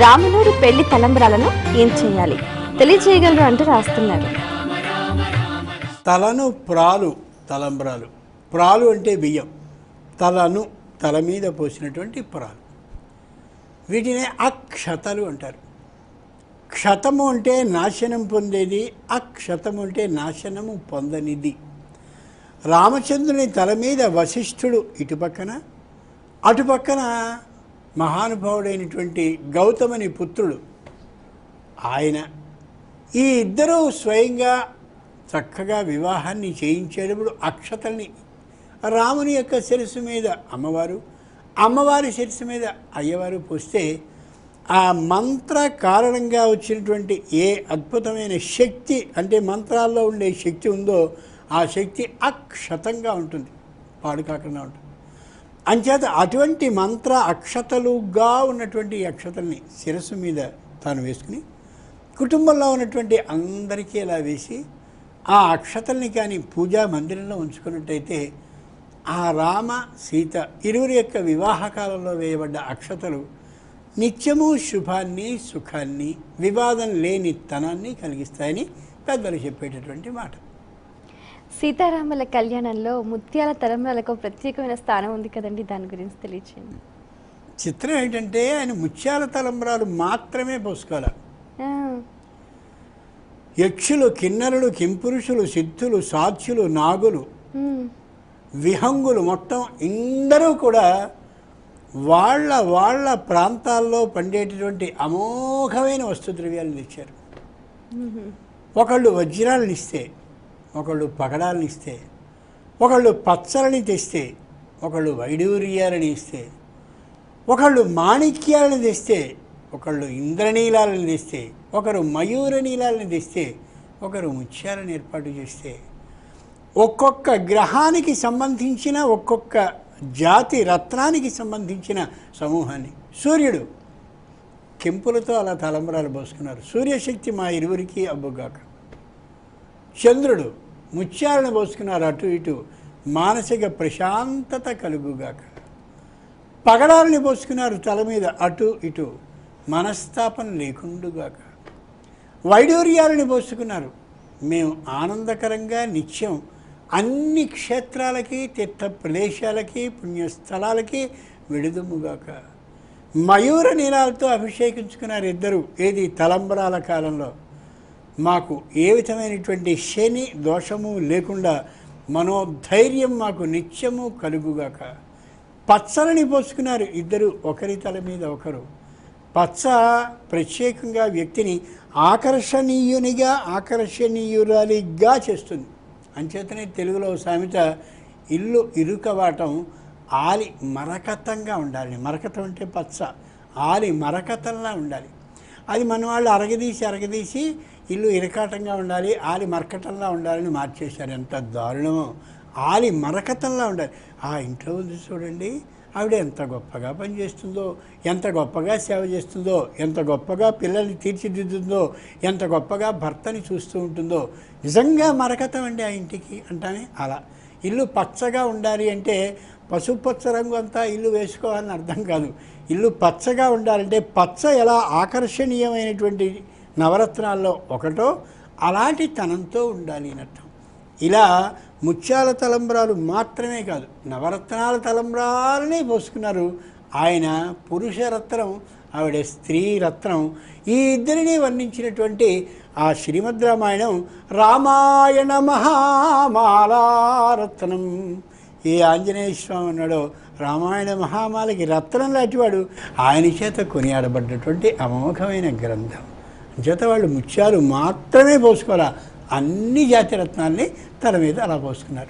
రాములూరి పెళ్ళి తలంబ్రాలను ఏం చేయాలి? తెలియజేయగలరు అంటూ రాస్తున్నారు. తలను ప్రాలు తలంబ్రాలు. ప్రాలు అంటే బియ్యం. తలను తల మీద పోసినటువంటి ప్రాలు. వీటిని అక్షతలు అంటారు. క్షతము అంటే నాశనం పొందేది అక్షతము అంటే నాశనము పొందనిది. రామచంద్రుని తల మీద వశిష్ఠుడు ఇటుపక్కన అటుపక్కన మహానుభావుడైనటువంటి గౌతముని పుత్రుడు. ఆయన ఈ ఇద్దరూ స్వయంగా చక్కగా వివాహాన్ని చేయించేటప్పుడు అక్షతల్ని రాముని యొక్క శిరస్సు మీద అమ్మవారు అమ్మవారి శిరస్సు మీద అయ్యవారు పోస్తే ఆ మంత్ర కారణంగా వచ్చినటువంటి ఏ అద్భుతమైన శక్తి అంటే మంత్రాల్లో ఉండే శక్తి ఉందో ఆ శక్తి అక్షతంగా ఉంటుంది పాడుకాకుండా ఉంటుంది. అంచేత అటువంటి మంత్ర అక్షతలుగా ఉన్నటువంటి అక్షతల్ని శిరస్సు మీద తాను వేసుకుని కుటుంబంలో ఉన్నటువంటి అందరికీ ఇలా వేసి ఆ అక్షతల్ని కానీ పూజా మందిరంలో ఉంచుకున్నట్టయితే ఆ రామ సీత ఇరువురి యొక్క వివాహ కాలంలో వేయబడ్డ అక్షతలు నిత్యము శుభాన్ని సుఖాన్ని వివాదం లేని తనాన్ని కలిగిస్తాయని పెద్దలు చెప్పేటటువంటి మాట. సీతారాముల కళ్యాణంలో ముత్యాల తలంబ్రాలకు ప్రత్యేకమైన స్థానం ఉంది కదండి దాని గురించి తెలియచేయండి. చిత్రం ఏంటంటే ఆయన ముత్యాల తలంబ్రాలు మాత్రమే పోసుకోవాలి. యక్షులు కిన్నరులు కింపురుషులు సిద్ధులు సాధ్యులు నాగులు విహంగులు మొత్తం అందరూ కూడా వాళ్ళ వాళ్ళ ప్రాంతాల్లో పండేటటువంటి అమోఘమైన వస్తు ద్రవ్యాలను తెచ్చారు ఉమ్, ఒకళ్ళు వజ్రాలను ఇస్తే ఒకళ్ళు పగడాలని ఇస్తే ఒకళ్ళు పచ్చలని తెస్తే ఒకళ్ళు వైడూర్యాలని ఇస్తే ఒకళ్ళు మాణిక్యాలను తెస్తే ఒకళ్ళు ఇంద్రనీలాలను తెస్తే ఒకరు మయూర నీలాలను తెస్తే ఒకరు ముత్యాలను ఏర్పాటు చేస్తే ఒక్కొక్క గ్రహానికి సంబంధించిన ఒక్కొక్క జాతి రత్నానికి సంబంధించిన సమూహాన్ని. సూర్యుడు కెంపులతో అలా తలంబరాలు పోసుకున్నారు. సూర్యశక్తి మా ఇరువురికి అబ్బుగాక. చంద్రుడు ముత్యాలను పోసుకున్నారు అటు ఇటు మానసిక ప్రశాంతత కలుగుగాక. పగడాలని పోసుకున్నారు తల మీద అటు ఇటు మనస్తాపన లేకుండుగాక. వైడూర్యాలని పోసుకున్నారు మేము ఆనందకరంగా నిత్యం అన్ని క్షేత్రాలకి తీర్థ ప్రదేశాలకి పుణ్యస్థలాలకి వెడుదుముగాక. మయూర నీలాలతో అభిషేకించుకున్నారు ఇద్దరు ఏది తలంబరాల కాలంలో. మాకు ఏ విధమైనటువంటి శని దోషము లేకుండా మనోధైర్యం మాకు నిత్యము కలుగుగాక. పచ్చలని పోసుకున్నారు ఇద్దరు ఒకరి తల మీద ఒకరు. పచ్చ ప్రత్యేకంగా వ్యక్తిని ఆకర్షణీయునిగా ఆకర్షణీయురాలిగా చేస్తుంది. అంచేతనే తెలుగులో సామెత ఇల్లు ఇరుకవాటం ఆలి మరకతంగా ఉండాలి. మరకతం అంటే పచ్చ ఆలి మరకతంలా ఉండాలి. అది మన వాళ్ళు అరగదీసి అరగదీసి ఇల్లు ఇరకాటంగా ఉండాలి ఆలి మరకటంలా ఉండాలని మార్చేశారు. ఎంత దారుణమో. ఆలి మరకతంలా ఉండాలి. ఆ ఇంట్లో ఉంది చూడండి ఆవిడ ఎంత గొప్పగా పనిచేస్తుందో ఎంత గొప్పగా సేవ చేస్తుందో ఎంత గొప్పగా పిల్లల్ని తీర్చిదిద్దుతుందో ఎంత గొప్పగా భర్తని చూస్తూ ఉంటుందో. నిజంగా మరకతం అండి ఆ ఇంటికి అంటానే? అలా. ఇల్లు పచ్చగా ఉండాలి అంటే పసుపచ్చ రంగు అంతా ఇల్లు వేసుకోవాలని అర్థం కాదు. ఇల్లు పచ్చగా ఉండాలంటే పచ్చ ఎలా ఆకర్షణీయమైనటువంటి నవరత్నాల్లో ఒకటో అలాంటి తనంతో ఉండాలి అని అర్థం ఇలా ముత్యాల తలంబ్రాలు మాత్రమే కాదు నవరత్నాల తలంబ్రాలనే పోసుకున్నారు. ఆయన పురుషరత్నం ఆవిడ స్త్రీ రత్నం ఈ ఇద్దరిని వర్ణించినటువంటి ఆ శ్రీమద్ రామాయణం రామాయణ మహామాలారత్నం ఏ ఆంజనేయ స్వామి ఉన్నాడో రామాయణ మహామాలకి రత్నం లాంటివాడు ఆయన చేత కొనియాడబడ్డటువంటి అమోఘమైన గ్రంథం. చేత వాళ్ళు ముత్యాలు మాత్రమే పోసుకోరా? అన్ని జాతి రత్నాల్ని తల మీద అలా పోసుకున్నారు.